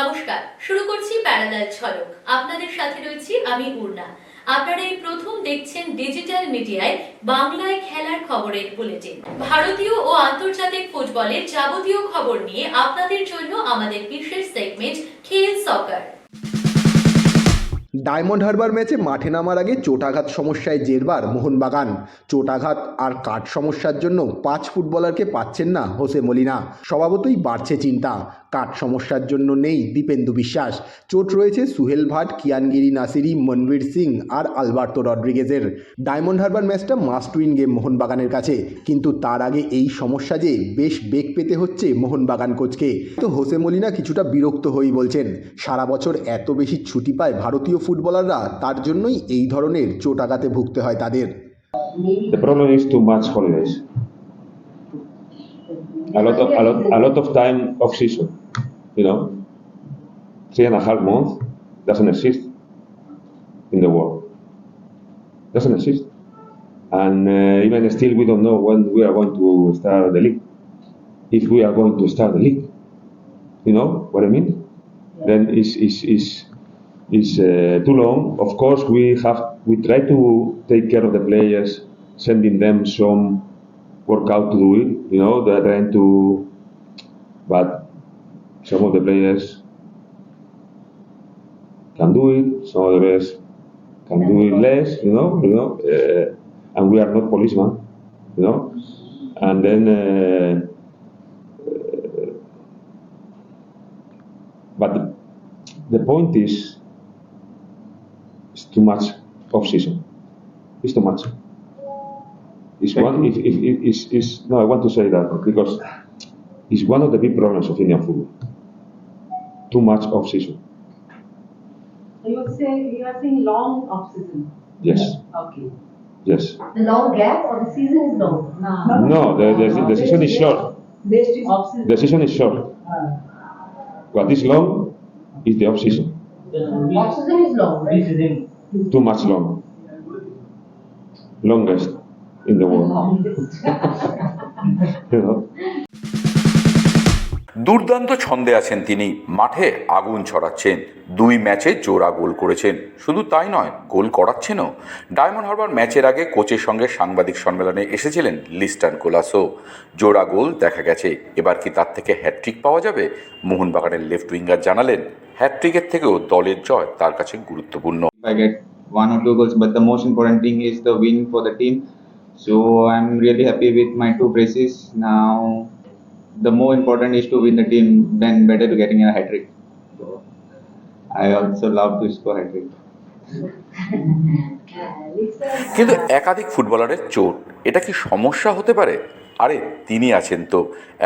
নমস্কার, শুরু করছি প্যারালাল ঝলক আপনাদের সাথে রয়েছি আমি পূর্ণা আপনারা এই প্রথম দেখছেন ডিজিটাল মিডিয়ায় বাংলায় খেলার খবরের বুলেটিন। ভারতীয় ও আন্তর্জাতিক ফুটবলের যাবতীয় খবর নিয়ে আপনাদের জন্য আমাদের বিশেষ সেগমেন্ট খেল সকার ডায়মন্ড হারবার ম্যাচে মাঠে নামার আগে চোটাঘাত সমস্যায় জেরবার মোহনবাগান। চোটাঘাত আর কাঠ সমস্যার জন্য পাঁচ ফুটবলারকে পাচ্ছেন না হোসে মলিনা। স্বভাবতই বাড়ছে চিন্তা। কাঠ সমস্যার জন্য নেই? দীপেন্দু বিশ্বাস। চোট রয়েছে সুহেল ভাট, কিয়ানগিরি নাসিরি, মনবীর সিং আর আলবার্তো রড্রিগেজের। ডায়মন্ড হারবার ম্যাচটা মাস্ট উইন গেম মোহনবাগানের কাছে। কিন্তু তার আগে এই সমস্যা যে বেশ বেগ পেতে হচ্ছে মোহনবাগান কোচকে। তো হোসে মলিনা কিছুটা বিরক্ত হয়েই বলছেন, সারা বছর এত বেশি ছুটি পায় ভারতীয় ফুটবলাররা, তার জন্যই এই ধরনের চোট আঘাতে ভুগতে হয় তাদের। The problem is too much. A lot of a lot a lot of time off season. You know, three and a half months doesn't exist in the world. Doesn't exist, and uh, even still we don't know when we are going to start the league. If we are going to start the league, you know what I mean? Then it's is is is uh, too long. Of course, we have we try to take care of the players, sending them some workout to do it. You know, they're trying to, but some of the players can do it. Some of the players can do it less. You know, you know, uh, and we are not policemen. You know, and then. Uh, but the, the point is, it's too much off season. It's too much. It's one. If, if, if, it's, it's, no, I want to say that because it's one of the big problems of Indian football. Too much off season. So you are saying you are saying long off season. Yes. Okay. Yes. The long gap or the season is long? No. No, the, the, the season is short. The season is short. What is long is the off season. Off season is long, right? Too much long. Longest in the world. you know. দুর্দান্ত ছন্দে আছেন তিনি। মাঠে আগুন ছড়াচ্ছেন। দুই ম্যাচে জোড়া গোল করেছেন। শুধু তাই নয় গোল করাচ্ছেনও। ডায়মন্ড হারবার ম্যাচের আগে কোচের সঙ্গে সাংবাদিক সম্মেলনে এসেছিলেন লিস্টান কোলাসো। জোড়া গোল দেখা গেছে। এবার কি তার থেকে হ্যাট্রিক পাওয়া যাবে? মোহনবাগানের লেফট উইঙ্গার জানালেন হ্যাট্রিকের থেকেও দলের জয় তার কাছে গুরুত্বপূর্ণ। If I get one or two goals, but the most important thing is the win for the team. So I'm really happy with my two braces. Now, the more important is to win the team than better to getting a hat trick. So I also love to score hat trick. কিন্তু একাধিক ফুটবলারের চোট এটা কি সমস্যা হতে পারে আরে তিনি আছেন তো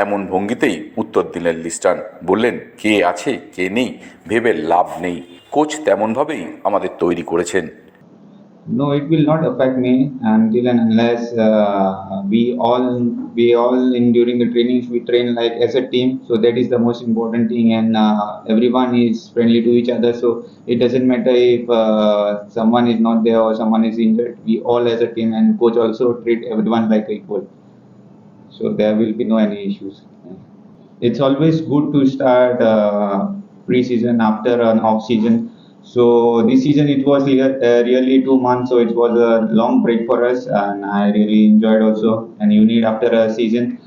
এমন ভঙ্গিতেই উত্তর দিলেন লিস্টান বললেন কে আছে কে নেই ভেবে লাভ নেই কোচ তেমনভাবেই আমাদের তৈরি করেছেন No, it will not affect me until and unless uh, we all we all in during the trainings we train like as a team. So that is the most important thing, and uh, everyone is friendly to each other. So it doesn't matter if uh, someone is not there or someone is injured. We all as a team and coach also treat everyone like equal. So there will be no any issues. It's always good to start uh, pre-season after an off-season. So this season it was uh, really two months, so it was a long break for us, and I really enjoyed also. And you need after a season,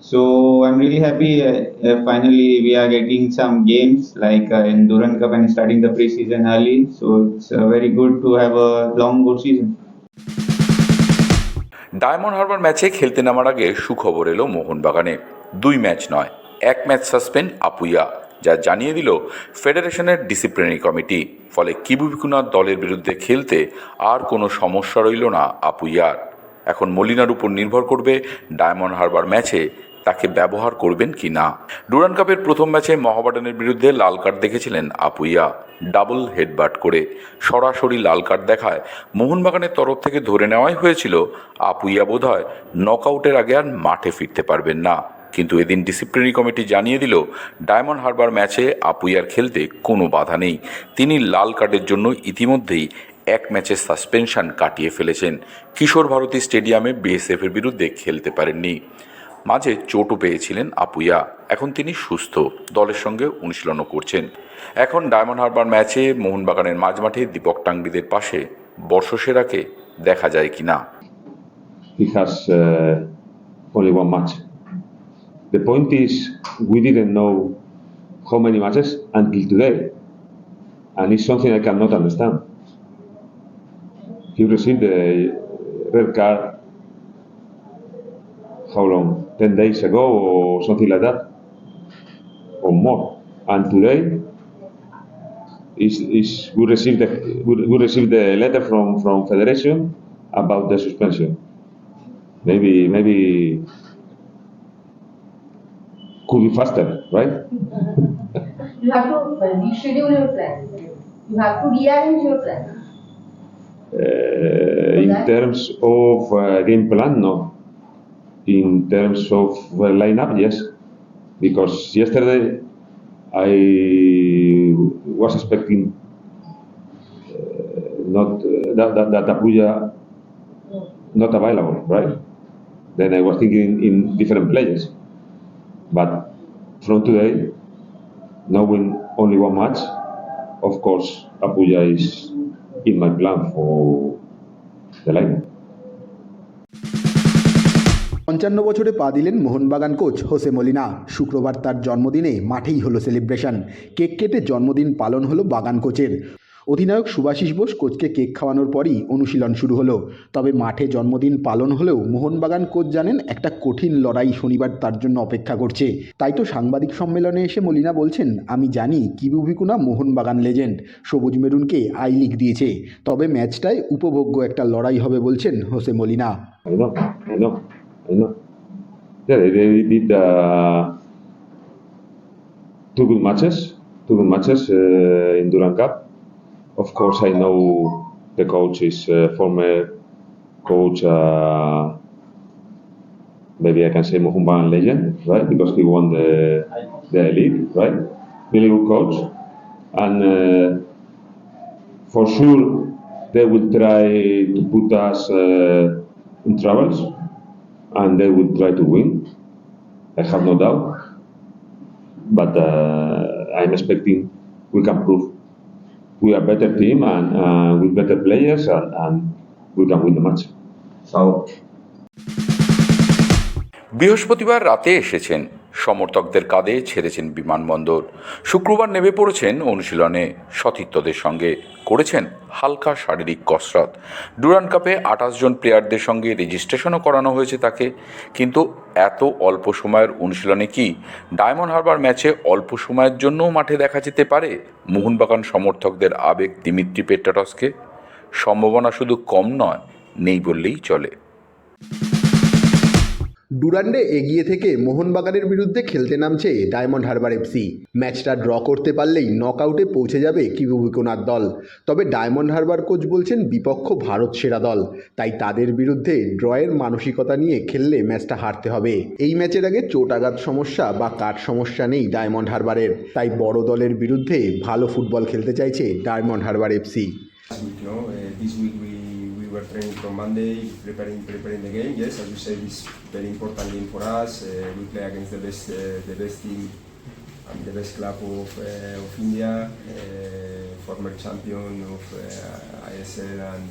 so I'm really happy. Uh, uh, finally, we are getting some games like uh, in Duran Cup and starting the pre-season early. So it's uh, very good to have a long good season. Diamond Harbour ম্যাচে খেলতে নামার আগে সুখবর এলো মোহনবাগানে দুই match নয় এক match suspend Apuia যা জানিয়ে দিল ফেডারেশনের ডিসিপ্লিনারি কমিটি। ফলে কিবুবিকুনার দলের বিরুদ্ধে খেলতে আর কোনো সমস্যা রইল না আপুইয়ার। এখন মলিনার উপর নির্ভর করবে ডায়মন্ড হারবার ম্যাচে তাকে ব্যবহার করবেন কি না। ডুরান কাপের প্রথম ম্যাচে মহাবাডানের বিরুদ্ধে লাল কার্ড দেখেছিলেন আপুইয়া। ডাবল হেডবাট করে সরাসরি লাল কার্ড দেখায়। মোহনবাগানের তরফ থেকে ধরে নেওয়াই হয়েছিল, আপুইয়া বোধ বোধহয় নকআউটের আগে আর মাঠে ফিরতে পারবেন না। কিন্তু এদিন ডিসিপ্লিনারি কমিটি জানিয়ে দিল ডায়মন্ড হারবার ম্যাচে আপুইয়ার খেলতে কোনো বাধা নেই। তিনি লাল কার্ডের জন্য ইতিমধ্যেই এক ম্যাচের সাসপেনশন কাটিয়ে ফেলেছেন। কিশোর ভারতী স্টেডিয়ামে বিএসএফের বিরুদ্ধে খেলতে পারেননি। মাঝে চোটও পেয়েছিলেন আপুইয়া এখন তিনি সুস্থ। দলের সঙ্গে অনুশীলনও করছেন। এখন ডায়মন্ড হারবার ম্যাচে মোহনবাগানের মাঝমাঠে দীপক টাংরিদের পাশে বর্ষসেরাকে দেখা যায় one match. The point is, we didn't know how many matches until today, and it's something I cannot understand. He received the red card. How long? Ten days ago, or something like that, or more. And today, is is we received the we, we received the letter from from federation about the suspension maybe maybe could be faster, right? You have to reschedule your plans. You have to rearrange your plans. Uh, in terms of uh, game plan, no. In terms of uh, lineup, yes, because yesterday I was expecting uh, not uh, that, that that Apuya not available, right? Then I was thinking in different players, but from today, knowing only one match, of course, Apuya is in my plan for the lineup. পঞ্চান্ন বছরে পা দিলেন Mohun Bagan coach Jose Molina. শুক্রবার তার জন্মদিনে মাঠেই হলো celebration cake কেটে জন্মদিন পালন হলো বাগান কোচের। অধিনায়ক সুভাষিস বোস কোচকে কেক খাওয়ানোর পরই অনুশীলন শুরু হলো তবে মাঠে জন্মদিন পালন হলেও মোহনবাগান কোচ জানেন একটা কঠিন লড়াই শনিবার তার জন্য অপেক্ষা করছে তাই তো সাংবাদিক সম্মেলনে এসে মলিনা বলছেন আমি জানি কিবুভিকুনা মোহনবাগান লেজেন্ড সবুজ মেরুনকে আই লিগ দিয়েছে তবে ম্যাচটায় উপভোগ্য একটা লড়াই হবে বলছেন Jose Molina. Yeah, two good matches, two good matches uh, in Duran Cup. Of course, I know the coach is uh, former coach. Uh, maybe I can say Mohumban legend, right? Because he won the the league, right? Really good coach, and uh, for sure they will try to put us uh, in troubles, and they will try to win. I have no doubt. But uh, I'm expecting we can prove we are a better team and uh, with better players, and, and we can win the match. So বৃহস্পতিবার রাতে এসেছেন সমর্থকদের কাঁধে ছেড়েছেন বিমানবন্দর। শুক্রবার নেমে পড়েছেন অনুশীলনে সতীর্থদের সঙ্গে। করেছেন হালকা শারীরিক কসরত। ডুরান কাপে আঠাশ জন প্লেয়ারদের সঙ্গে রেজিস্ট্রেশনও করানো হয়েছে তাকে। কিন্তু এত অল্প সময়ের অনুশীলনে কি ডায়মন্ড হারবার ম্যাচে অল্প সময়ের জন্যও মাঠে দেখা যেতে পারে? মোহনবাগান সমর্থকদের আবেগ দিমিত্রি পেট্টাটসকে সম্ভাবনা শুধু কম নয়, নেই বললেই চলে। ডুরান্ডে এগিয়ে থেকে মোহনবাগানের বিরুদ্ধে খেলতে নামছে ডায়মন্ড হারবার এফসি। ম্যাচটা ড্র করতে পারলেই নকআউটে পৌঁছে যাবে কিবুবিকোনার দল। তবে ডায়মন্ড হারবার কোচ বলছেন, বিপক্ষ ভারত সেরা দল। তাই তাদের বিরুদ্ধে ড্রয়ের মানসিকতা নিয়ে খেললে ম্যাচটা হারতে হবে। এই ম্যাচের আগে চোট আঘাত সমস্যা বা কাঠ সমস্যা নেই ডায়মন্ড হারবারের। তাই বড় দলের বিরুদ্ধে ভালো ফুটবল খেলতে চাইছে Diamond Harbour FC. Were training from Monday, preparing preparing the game. Yes, as you said, it's very important game for us. Uh, we play against the best uh, the best team and the best club of, uh, of India, uh, former champion of ISL and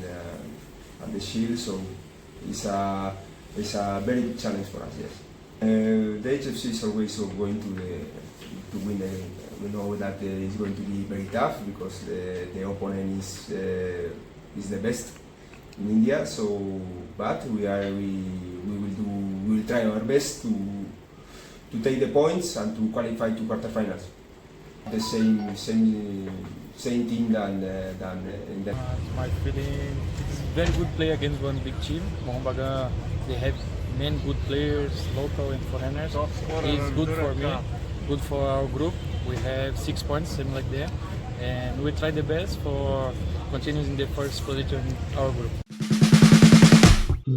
and the Shield. So it's a it's a very big challenge for us. Yes. The HFC is always going to the to win the game. We know that uh, it's going to be very tough because the, the opponent is uh, is the best in India. So, but we are we, we will do we will try our best to to take the points and to qualify to quarterfinals. The same same same team than uh, than uh, in the Uh, my feeling it's very good play against one big team. Mohambaga, they have many good players, local and foreigners. It's good for me, good for our group. We have six points, same like them, and we try the best for continuing in the first position in our group.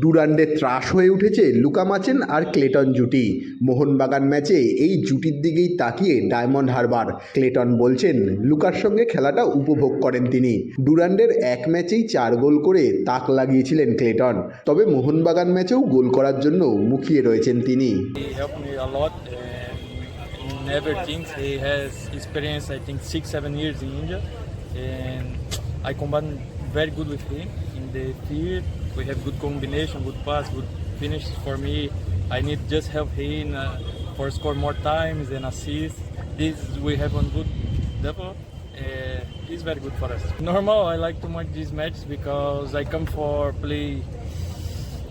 ডুরান্ডে ত্রাস হয়ে উঠেছে Luka মাচেন আর Clayton জুটি। মোহনবাগান ম্যাচে এই জুটির দিকেই তাকিয়ে diamond Harbour. Clayton বলছেন লুকার সঙ্গে খেলাটা উপভোগ করেন তিনি। ডুরান্ডের এক ম্যাচেই চার গোল করে তাক লাগিয়েছিলেন ক্লেটন। তবে মোহনবাগান ম্যাচেও গোল করার জন্য মুখিয়ে রয়েছেন তিনি। In everything. He has experience, I think, six, seven years in India, and I combine very good with him in the field. We have good combination, good pass, good finish for me. I need just help him uh, for score more times and assist. This we have on good level. Uh, it's very good for us. Normal, I like to watch these matches because I come for play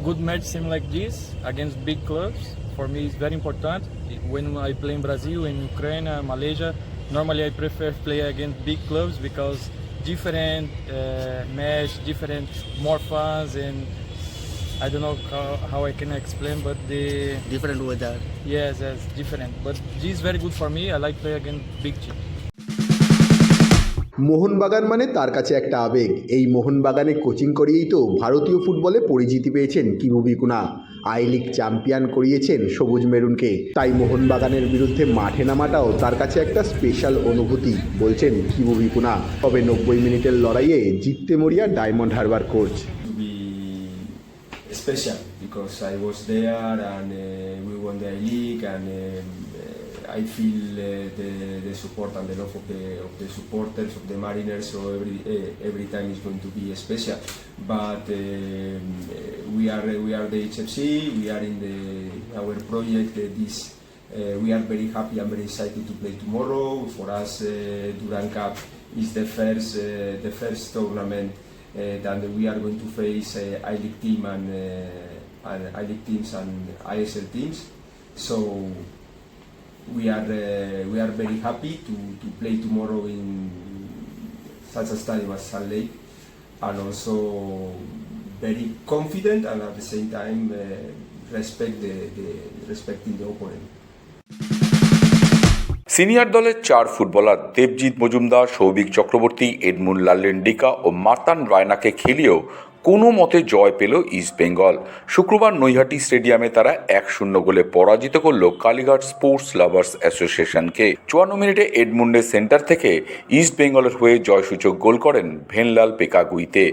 good match seem like this against big clubs for me it's very important when i play in brazil in ukraine uh, malaysia normally i prefer play against big clubs because different uh, match different more fans and i don't know how, how i can explain but the different weather. yes yes different but this is very good for me i like play against big team Mohun Bagan মানে তার কাছে একটা আবেগ এই মোহনবাগানে coaching করিয়েই তো ভারতীয় ফুটবলে পরিচিতি পেয়েছেন Kibu Vicuna I league champion করিয়েছেন সবুজ মেরুনকে। তাই মোহনবাগানের বিরুদ্ধে মাঠে নামাটাও তার কাছে একটা স্পেশাল অনুভূতি বলছেন কিবু বিপুনা তবে নব্বই মিনিটের লড়াইয়ে জিততে মরিয়া Diamond Harbour coach. Special because I was there and uh, I feel uh, the, the support and the love of the, of the supporters of the Mariners so every uh, every time is going to be special but um, uh, we are we are the HFC we are in the our project uh, this uh, we are very happy and very excited to play tomorrow for us uh, Duran Cup is the first uh, the first tournament uh, that we are going to face uh, I League team and, uh, and I League teams and ISL teams. So we are uh, we are very happy to, to play tomorrow in such a stadium as Salt Lake, and also very confident and at the same time uh, respect the, the respecting the opponent. Senior দলের চার footballer Debjit Majumdar Souvik Chakraborty Edmund Lalrindika ও মার্তান রায়নাকে খেলিয়েও কোনো মতে জয় পেল ইস্টবেঙ্গল শুক্রবার নৈহাটি স্টেডিয়ামে তারা এক শূন্য গোলে পরাজিত করল কালীঘাট স্পোর্টস লাভার্স অ্যাসোসিয়েশনকে। চুয়ান্ন মিনিটে এডমুন্ডের সেন্টার থেকে ইস্টবেঙ্গলের হয়ে জয়সূচক গোল করেন ভেনলাল পেকাগুইতে।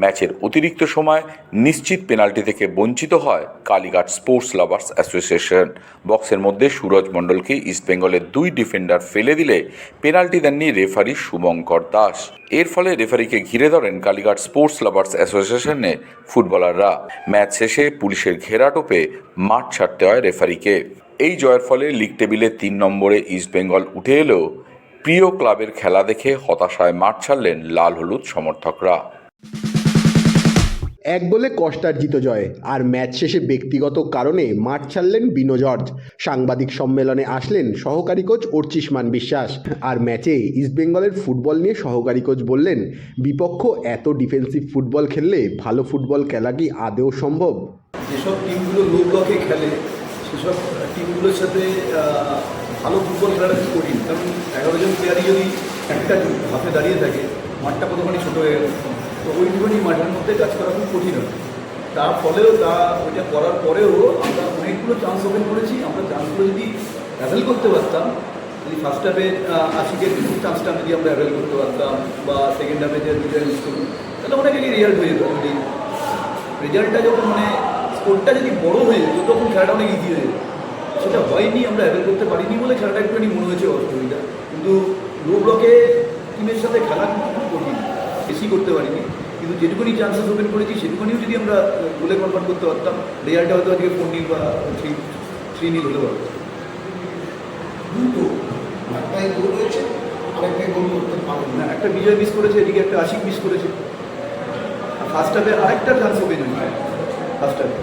ম্যাচের অতিরিক্ত সময় নিশ্চিত পেনাল্টি থেকে বঞ্চিত হয় কালীঘাট স্পোর্টস লাভার্স অ্যাসোসিয়েশন। বক্সের মধ্যে সুরজ মণ্ডলকে ইস্টবেঙ্গলের দুই ডিফেন্ডার ফেলে দিলে পেনাল্টি দেননি রেফারি শুভঙ্কর দাস। এর ফলে রেফারিকে ঘিরে ধরেন কালীঘাট স্পোর্টস লাভার্স অ্যাসোসিয়েশনে ফুটবলাররা ম্যাচ শেষে পুলিশের ঘেরাটোপে মাঠ ছাড়তে হয় রেফারিকে। এই জয়ের ফলে লিগ টেবিলে তিন নম্বরে ইস্টবেঙ্গল উঠে এলেও প্রিয় ক্লাবের খেলা দেখে হতাশায় মাঠ ছাড়লেন লাল হলুদ সমর্থকরা। এক গোলে কষ্টার্জিত জয়। আর ম্যাচ শেষে ব্যক্তিগত কারণে মাঠ ছাড়লেন বিনো জর্জ। সাংবাদিক সম্মেলনে আসলেন সহকারী কোচ অর্চিষ্মান বিশ্বাস। আর ম্যাচে ইস্টবেঙ্গলের ফুটবল নিয়ে সহকারী কোচ বললেন, বিপক্ষ এত ডিফেন্সিভ ফুটবল খেললে ভালো ফুটবল খেলা কি আদৌ সম্ভব? যেসব টিমগুলো লো ব্লকে খেলে, সেসব টিমগুলোর সাথে ভালো ফুটবল খেলাটা খুব কঠিন কারণ এগারো জন প্লেয়ারই যদি একটা হাতে দাঁড়িয়ে থাকে, মাঠটা কতখানি ছোটো হয়ে গেল। তো ওইটুখানি মাঠের মধ্যে কাজ করা খুব কঠিন হয় তার ফলেও তা ওইটা করার পরেও আমরা অনেকগুলো চান্স ওপেন করেছি। আমরা চান্সগুলো যদি অ্যাভেল করতে পারতাম, যদি ফার্স্ট হাফে আশিকের চান্সটা যদি আমরা অ্যাভেল করতে পারতাম বা সেকেন্ড হাফে যে দুটো মিস করুন, তাহলে অনেক আগে রেজাল্ট হয়ে যেত। যদি রেজাল্টটা যখন মানে স্কোরটা যদি বড় হয়ে যেত, তখন খেলাটা অনেক ইজি হয়ে যেত। সেটা হয়নি, আমরা অ্যাভেল করতে পারিনি বলে খেলাটা একটুখানি মনে হয়েছে অসুবিধা। কিন্তু লো ব্লকে টিমের সাথে খেলা বেশি করতে পারিনি কিন্তু যেটুকুনি চান্সেস ওপেন করেছি সেটুকুনিও যদি আমরা গোলে কনভার্ট করতে পারতাম রেজাল্টটা হয়তো আজকে ফোর নিল বা থ্রি থ্রি নিল হতে পারতো। দুটো একটাই গোল হয়েছে আরেকটাই গোল করতে পারেন না। একটা বিজয় মিস করেছে এদিকে একটা আশিক মিস করেছে। ফার্স্ট হাফে আরেকটা চান্স ওপেন হয়েছে। ফার্স্ট হাফে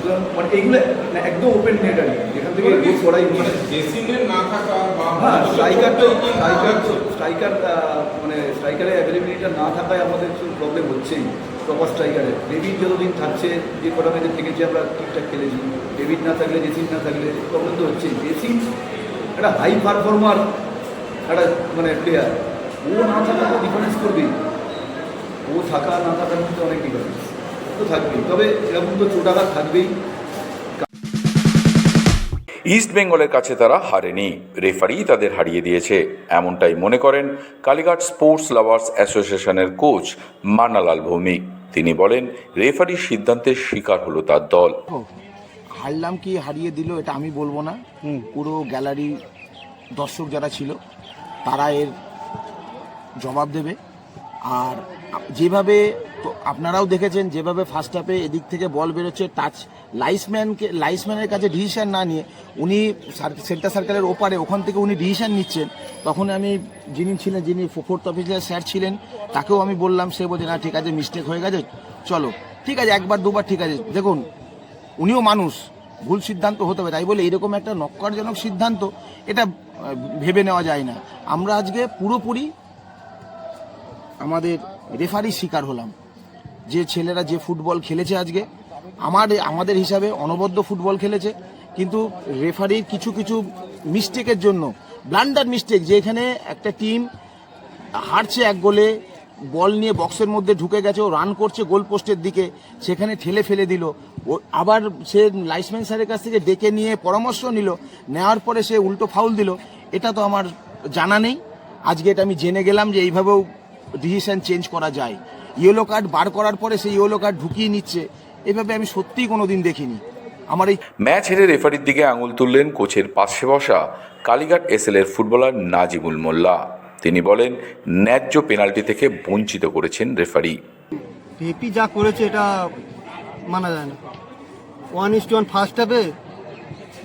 সুতরাং মানে এইগুলো না একদম ওপেন নেট আর যেখান থেকে গোল করাই মানে ড্রেসিংয়ের না থাকা বা হ্যাঁ স্ট্রাইকার তো স্ট্রাইকার স্ট্রাইকার মানে স্ট্রাইকারের অ্যাভেলেবিলিটা না থাকায় আমাদের একটু প্রবলেম হচ্ছেই প্রপার স্ট্রাইকারে ডেভিড যতদিন থাকছে যে কটা ম্যাচে থেকেছে আমরা ঠিকঠাক খেলেছি। ডেভিড না থাকলে জেসিন না থাকলে প্রবলেম তো হচ্ছেই। জেসিন একটা হাই পারফর্মার একটা মানে প্লেয়ার ও না থাকা তো ডিফারেন্স করবেই। ও থাকা না থাকার মধ্যে অনেক ডিফারেন্স তো থাকবেই তবে এরকম তো চোটাঘাত থাকবেই। ইস্ট বেঙ্গলের কাছে তারা হারেনি রেফারি তাদের হারিয়ে দিয়েছে। এমনটাই মনে করেন কালীঘাট স্পোর্টস লাভার্স অ্যাসোসিয়েশনের কোচ মান্নালাল ভৌমিক। তিনি বলেন রেফারির সিদ্ধান্তের শিকার হলো তার দল। হারলাম কি হারিয়ে দিল এটা আমি বলব না। পুরো গ্যালারি দর্শক যারা ছিল তারা এর জবাব দেবে। আর যেভাবে তো আপনারাও দেখেছেন যেভাবে ফার্স্ট হাফে এদিক থেকে বল বেরোচ্ছে টাচ লাইসম্যানকে লাইসম্যানের কাছে ডিসিশন না নিয়ে উনি সেন্টার সার্কেলের ওপারে ওখান থেকে উনি ডিসিশন নিচ্ছেন। তখন আমি যিনি ছিলেন, যিনি ফোর্থ অফিসার স্যার ছিলেন, তাকেও আমি বললাম, সে বলছে, না, ঠিক আছে মিস্টেক হয়ে গেছে, চলো। ঠিক আছে, একবার, দুবার, ঠিক আছে। দেখুন, উনিও মানুষ, ভুল সিদ্ধান্ত হতে পারে তাই বলে এরকম একটা নক্কারজনক সিদ্ধান্ত, এটা ভেবে নেওয়া যায় না। আমরা আজকে পুরোপুরি আমাদের রেফারি শিকার হলাম। যে ছেলেরা যে ফুটবল খেলেছে আজকে, আমার, আমাদের হিসাবে অনবদ্য ফুটবল খেলেছে, কিন্তু রেফারির কিছু কিছু মিস্টেকের জন্য, ব্লান্ডার মিস্টেক, যে এখানে একটা টিম হারছে এক গোলে, বল নিয়ে বক্সের মধ্যে ঢুকে গেছে, ও রান করছে গোল পোস্টের দিকে, সেখানে ঠেলে ফেলে দিল। ও আবার সে লাইসম্যান স্যারের কাছ থেকে ডেকে নিয়ে পরামর্শ নিল, নেওয়ার পরে সে উল্টো ফাউল দিল। এটা তো আমার জানা নেই। আজকে এটা আমি জেনে গেলাম যে এইভাবেও ডিসিশন চেঞ্জ করা যায়। ইয়েলো কার্ড বার করার পরে সেই ইয়েলো কার্ড ঢুকিয়ে নিচ্ছে। এভাবে আমি সত্যিই কোনো দিন দেখিনি। আমার এই ম্যাচ হেরে রেফারির দিকে আঙুল তুললেন কোচের পাশে বসা কালীঘাট এসএল এর ফুটবলার নাজিমুল মোল্লা। তিনি বলেন ন্যায্য পেনাল্টি থেকে বঞ্চিত করেছেন রেফারি। পেপি যা করেছে এটা মানা যায় না। One is two one first হাফে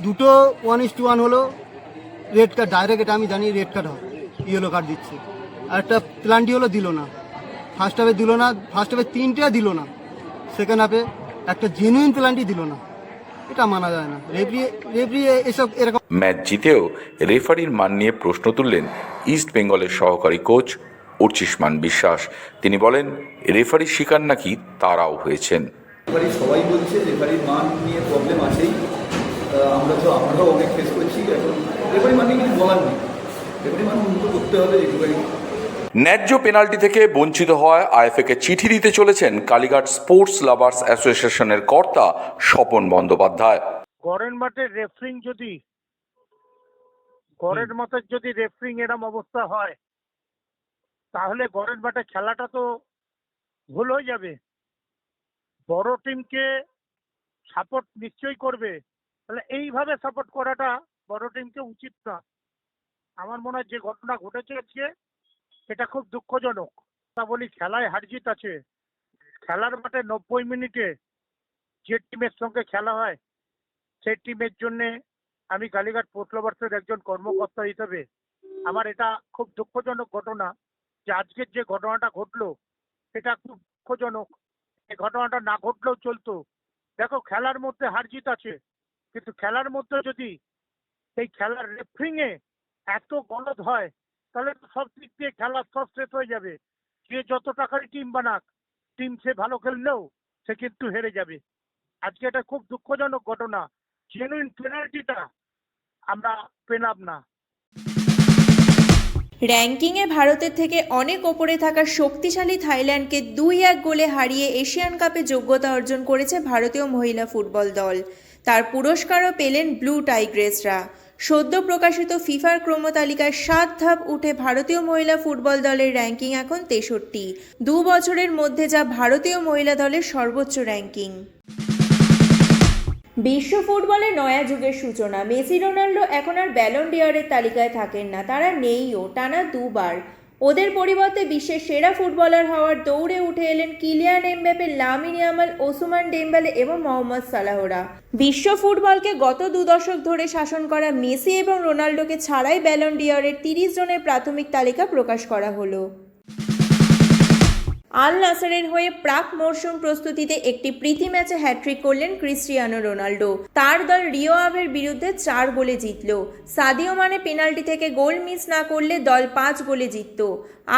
দুটো ওয়ান ইস টু ওয়ান হলো রেড কার্ড ডাইরেক্ট এটা আমি জানি রেড কার্ড হয় ইয়েলো কার্ড দিচ্ছে। আর একটা প্লান্টি হলো দিল না। ফার্স্ট হাফে দিল না ফার্স্ট হাফে তিনটে দিল না। সেকেন্ড হাফে একটা জেনুইন প্লান্টি দিল না। এটা মানা যায় না। রেফরি রেফরি এসব এরকম ম্যাচ জিতেও রেফারির মান নিয়ে প্রশ্ন তুললেন ইস্ট বেঙ্গলের সহকারী কোচ উর্চিষ্মান বিশ্বাস। তিনি বলেন রেফারির শিকার নাকি তারাও হয়েছেন। রেফারি সবাই বলছে রেফারির মান নিয়ে প্রবলেম আছেই। আমরা তো আমরাও অনেক ফেস করছি এখন রেফারি মান নিয়ে কিছু বলার নেই। রেফারি মান উন্নত করতে হবে রেফারি ন্যায্য পেনাল্টি থেকে বঞ্চিত হওয়ায় আইএফএকে চিঠি দিতে চলেছেন কালীঘাট স্পোর্টস লাভার্স অ্যাসোসিয়েশনের কর্তা স্বপন বন্দ্যোপাধ্যায়। গড়ের মাঠের রেফারিং যদি গড়ের মাঠের যদি রেফারিং এরম অবস্থা হয় তাহলে গড়ের মাঠে খেলাটা তো ভুল হয়ে যাবে। বড় টিমকে সাপোর্ট নিশ্চয়ই করবে। তাহলে এইভাবে সাপোর্ট করাটা বড় টিমকে উচিত না। আমার মনে হয় যে ঘটনা ঘটেছে আজকে এটা খুব দুঃখজনক। তা বলি, খেলায় হারজিত আছে। খেলার মাঠে নব্বই মিনিটে যে টিমের সঙ্গে খেলা হয়, সেই টিমের জন্য আমি কালীঘাট পোর্টলভার্সের একজন কর্মকর্তা হিসেবে আমার এটা খুব দুঃখজনক ঘটনা যে আজকের যে ঘটনাটা ঘটলো এটা খুব দুঃখজনক। এই ঘটনাটা না ঘটলেও চলতো। দেখো, খেলার মধ্যে হার জিত আছে, কিন্তু খেলার মধ্যে যদি সেই খেলার রেফারিং এ এত গলদ হয় তাহলে সব দিক দিয়ে খেলা সব শেষ হয়ে যাবে। যে যত টাকারই টিম বানাক টিম সে ভালো খেললেও সে কিন্তু হেরে যাবে। আজকে এটা খুব দুঃখজনক ঘটনা। জেনুইন পেনাল্টিটা আমরা পেলাম না। র্যাঙ্কিংয়ে ভারতের থেকে অনেক ওপরে থাকা শক্তিশালী থাইল্যান্ডকে দুই এক গোলে হারিয়ে এশিয়ান কাপে যোগ্যতা অর্জন করেছে ভারতীয় মহিলা ফুটবল দল। তার পুরস্কারও পেলেন ব্লু টাইগ্রেসরা। সদ্য প্রকাশিত ফিফার ক্রমতালিকায় সাত ধাপ উঠে ভারতীয় মহিলা ফুটবল দলের র্যাঙ্কিং এখন তেষট্টি। দু বছরের মধ্যে যা ভারতীয় মহিলা দলের সর্বোচ্চ র্যাঙ্কিং। বিশ্ব ফুটবলে নয়া যুগের সূচনা। মেসি, রোনাল্ডো এখন আর ব্যালন ডিয়ারের তালিকায় থাকেন না। তারা নেইও, টানা দুবার। ওদের পরিবর্তে বিশ্বের সেরা ফুটবলার হওয়ার দৌড়ে উঠে এলেন Kylian Mbappe, Lamine Yamal, Ousmane Dembele এবং মোহাম্মদ সালাহরা। বিশ্ব ফুটবলকে গত দু দশক ধরে শাসন করা মেসি এবং রোনাল্ডোকে ছাড়াই ব্যালন ডিয়ারের তিরিশ জনের প্রাথমিক তালিকা প্রকাশ করা হলো। আল নাসারের হয়ে প্রাক মরশুম প্রস্তুতিতে একটি প্রীতি ম্যাচে হ্যাট্রিক করলেন ক্রিস্টিয়ানো রোনাল্ডো তার দল রিও আভের বিরুদ্ধে চার গোলে জিতল। সাদিও মানে পেনাল্টি থেকে গোল মিস না করলে দল পাঁচ গোলে জিতত।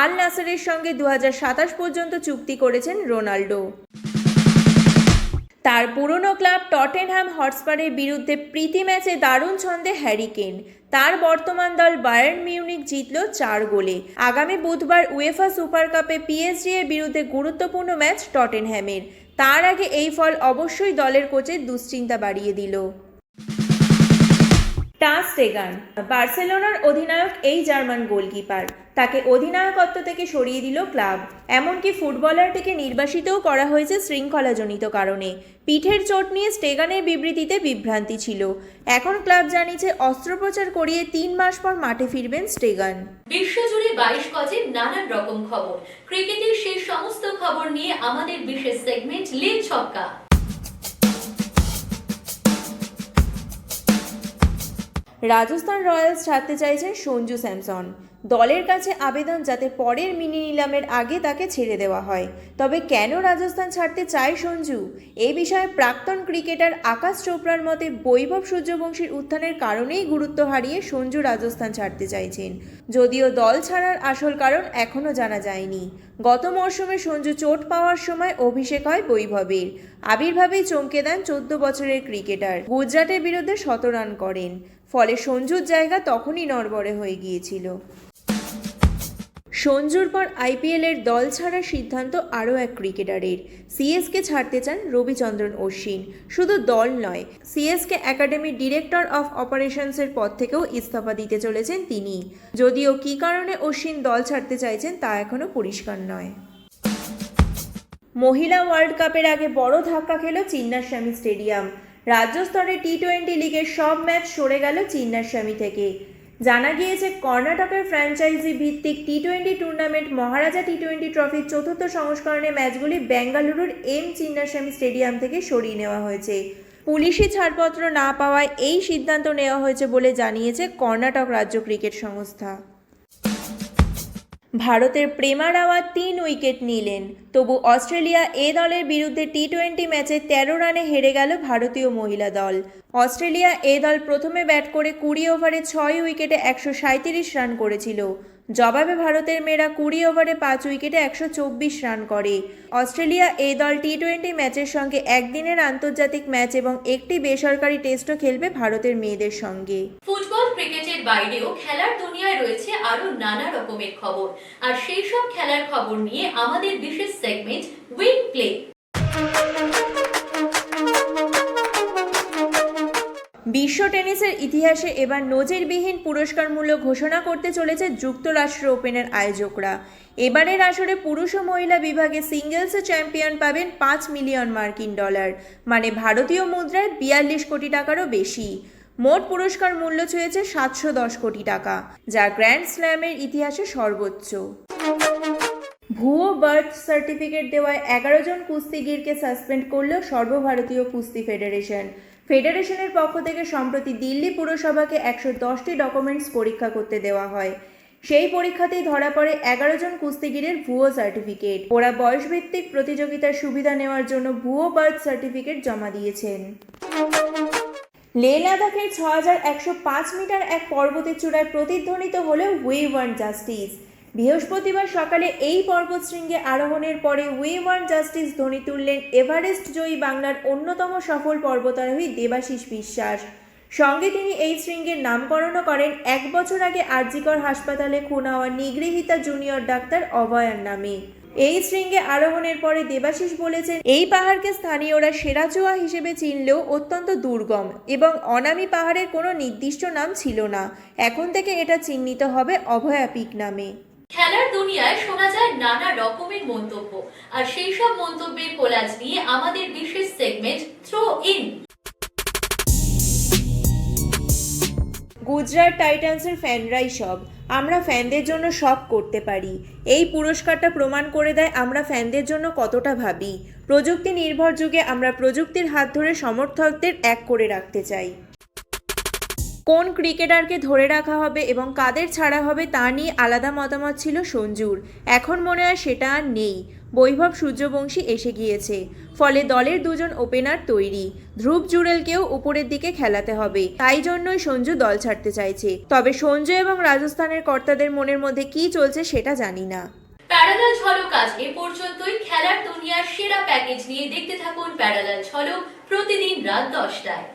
আল নাসারের সঙ্গে দু হাজার সাতাশ পর্যন্ত চুক্তি করেছেন রোনাল্ডো তার পুরনো ক্লাব টটেনহ্যাম হটস্পারের বিরুদ্ধে প্রীতি ম্যাচে দারুণ ছন্দে হ্যারিকেন তার বর্তমান দল বায়ার্ন মিউনিক জিতল চার গোলে। আগামী বুধবার উয়েফা সুপার কাপে পিএসজি এর বিরুদ্ধে গুরুত্বপূর্ণ ম্যাচ টটেনহ্যামের তার আগে এই ফল অবশ্যই দলের কোচের দুশ্চিন্তা বাড়িয়ে দিল। টাস স্টেগান বার্সেলোনার অধিনায়ক এই জার্মান গোলকিপার। তাকে অধিনায়কত্ব থেকে সরিয়ে দিল ক্লাব। এমনকি ফুটবলারটিকে নির্বাসিতও করা হয়েছে শৃঙ্খলাজনিত কারণে। পিঠের চোট নিয়ে স্টেগানের বিবৃতিতে বিভ্রান্তি ছিল। এখন ক্লাব জানিয়েছে, অস্ত্রোপচার করিয়ে তিন মাস পর মাঠে ফিরবেন স্টেগান। বিশ্বজুড়ে বাইশ গজের নানান রকম খবর। ক্রিকেটের সেই সমস্ত খবর নিয়ে আমাদের বিশেষ সেগমেন্ট লিল ছক্কা। রাজস্থান রয়্যালস ছাড়তে চাইছেন সঞ্জু স্যামসন। দলের কাছে আবেদন যাতে পরের মিনি নিলামের আগে তাকে ছেড়ে দেওয়া হয়। তবে কেন রাজস্থান ছাড়তে চায় সঞ্জু? এ বিষয়ে প্রাক্তন ক্রিকেটার আকাশ চোপড়ার মতে বৈভব সূর্যবংশীর উত্থানের কারণেই গুরুত্ব হারিয়ে সঞ্জু রাজস্থান ছাড়তে চাইছেন। যদিও দল ছাড়ার আসল কারণ এখনও জানা যায়নি। গত মরশুমে সঞ্জু চোট পাওয়ার সময় অভিষেক হয় বৈভবের। আবির্ভাবেই চমকে দেন চোদ্দ বছরের ক্রিকেটার। গুজরাটের বিরুদ্ধে শতরান করেন। ফলে সঞ্জুর জায়গা তখনই নড়বড়ে হয়ে গিয়েছিল। সঞ্জুর পর আইপিএলের দল ছাড়ার সিদ্ধান্ত আরও এক ক্রিকেটারের। সিএসকে ছাড়তে চান রবিচন্দ্রন অশ্বিন। শুধু দল নয়, সিএসকে একাডেমির ডিরেক্টর অফ অপারেশনসের পদ থেকেও ইস্তফা দিতে চলেছেন তিনি। যদিও কী কারণে অশ্বিন দল ছাড়তে চাইছেন তা এখনও পরিষ্কার নয়। মহিলা ওয়ার্ল্ড কাপের আগে বড় ধাক্কা খেল চিন্নাস্বামী স্টেডিয়াম। রাজ্য স্তরে টি টোয়েন্টি লিগের সব ম্যাচ সরে গেল চিন্নাস্বামী থেকে। জানা গিয়েছে, কর্ণাটকের ফ্র্যাঞ্চাইজি ভিত্তিক T twenty tournament Maharaja T twenty ট্রফির চতুর্থ সংস্করণের ম্যাচগুলি বেঙ্গালুরুর এম চিন্নাস্বামী স্টেডিয়াম থেকে সরিয়ে নেওয়া হয়েছে। পুলিশি ছাড়পত্র না পাওয়ায় এই সিদ্ধান্ত নেওয়া হয়েছে বলে জানিয়েছে কর্ণাটক রাজ্য ক্রিকেট সংস্থা। ভারতের প্রেমা রাওয়াত তিন উইকেট নিলেন। তবু অস্ট্রেলিয়া এ দলের বিরুদ্ধে টি টোয়েন্টি ম্যাচে তেরো রানে হেরে গেল ভারতীয় মহিলা দল। অস্ট্রেলিয়া এ দল প্রথমে ব্যাট করে কুড়ি ওভারে ছয় উইকেটে একশো সাঁত্রিশ রান করেছিল। জবাবে ভারতের মেয়েরা কুড়ি ওভারে পাঁচ উইকেটে একশো চব্বিশ রান করে। অস্ট্রেলিয়া এই দল টি টোয়েন্টি ম্যাচের সঙ্গে একদিনের আন্তর্জাতিক ম্যাচ এবং একটি বেসরকারি টেস্টও খেলবে ভারতের মেয়েদের সঙ্গে। ফুটবল, ক্রিকেটের বাইরেও খেলার দুনিয়ায় রয়েছে আরও নানা রকমের খবর। আর সেই সব খেলার খবর নিয়ে আমাদের বিশেষ সেগমেন্ট উইন প্লে বিশ্ব টেনিসের ইতিহাসে এবার নজিরবিহীন পুরস্কারমূল্য ঘোষণা করতে চলেছে যুক্তরাষ্ট্র ওপেনের আয়োজকরা। এবারের আসরে পুরুষ ও মহিলা বিভাগে সিঙ্গেলসে চ্যাম্পিয়ন পাবেন পাঁচ মিলিয়ন মার্কিন ডলার মানে ভারতীয় মুদ্রায় বিয়াল্লিশ কোটি টাকারও বেশি। মোট পুরস্কার মূল্য ছুঁয়েছে সাতশো দশ কোটি টাকা, যা গ্র্যান্ড স্ল্যামের ইতিহাসে সর্বোচ্চ। ভুয়ো বার্থ সার্টিফিকেট দেওয়ায় এগারো জন কুস্তিগিরকে সাসপেন্ড করল সর্বভারতীয় কুস্তি ফেডারেশন। ফেডারেশনের পক্ষ থেকে সম্প্রতি দিল্লি পুরসভাকে একশো দশটি ডকুমেন্টস পরীক্ষা করতে দেওয়া হয়। সেই পরীক্ষাতেই ধরা পড়ে এগারো জন কুস্তিগিরের ভুয়ো সার্টিফিকেট। ওরা বয়সভিত্তিক প্রতিযোগিতার সুবিধা নেওয়ার জন্য ভুয়ো বার্থ সার্টিফিকেট জমা দিয়েছেন। লে লাদাখের ছ হাজার একশো পাঁচ মিটার এক পর্বতের চূড়ায় প্রতিধ্বনিত হল উই ওয়ান জাস্টিস। বৃহস্পতিবার সকালে এই পর্বতশৃঙ্গে আরোহণের পরে উই ওয়ান জাস্টিস ধ্বনি তুললেন এভারেস্ট জয়ী বাংলার অন্যতম সফল পর্বতারোহী দেবাশিস বিশ্বাস। সঙ্গে তিনি এই শৃঙ্গের নামকরণও করেন এক বছর আগে আরজিকর হাসপাতালে খুন হওয়া নিগৃহীতা জুনিয়র ডাক্তার অভয়ার নামে। এই শৃঙ্গে আরোহণের পরে দেবাশিস বলেছেন, এই পাহাড়কে স্থানীয়রা সেরাচুয়া হিসেবে চিনলেও অত্যন্ত দুর্গম এবং অনামি পাহাড়ের কোনো নির্দিষ্ট নাম ছিল না। এখন থেকে এটা চিহ্নিত হবে অভয়া পিক নামে। খেলার দুনিয়ায় শোনা যায় নানা রকমের মন্তব্য। আর সেই সব মন্তব্যের কোলাজ নিয়ে আমাদের বিশেষ সেগমেন্ট থ্রো ইন গুজরাট টাইটান্সের ফ্যানরাই সব। আমরা ফ্যানদের জন্য সব করতে পারি। এই পুরস্কারটা প্রমাণ করে দেয় আমরা ফ্যানদের জন্য কতটা ভাবি। প্রযুক্তি নির্ভর যুগে আমরা প্রযুক্তির হাত ধরে সমর্থকদের এক করে রাখতে চাই। কোন ক্রিকেটারকে ধরে রাখা হবে এবং কাদের ছাড়া হবে তা নিয়ে আলাদা মতামত ছিল সঞ্জুর। এখন মনে হয় সেটা আর নেই। বৈভব সূর্যবংশী এসে গিয়েছে। ফলে দলের দুজন ওপেনার তৈরি। ধ্রুব জুড়েলকেও উপরের দিকে খেলাতে হবে। তাই জন্যই সঞ্জু দল ছাড়তে চাইছে। তবে সঞ্জু এবং রাজস্থানের কর্তাদের মনের মধ্যে কি চলছে সেটা জানি না। প্যারালাল ঝলক আজ এ পর্যন্তই। খেলার দুনিয়ার সেরা প্যাকেজ নিয়ে দেখতে থাকুন প্যারালাল ঝলক প্রতিদিন রাত দশটায়।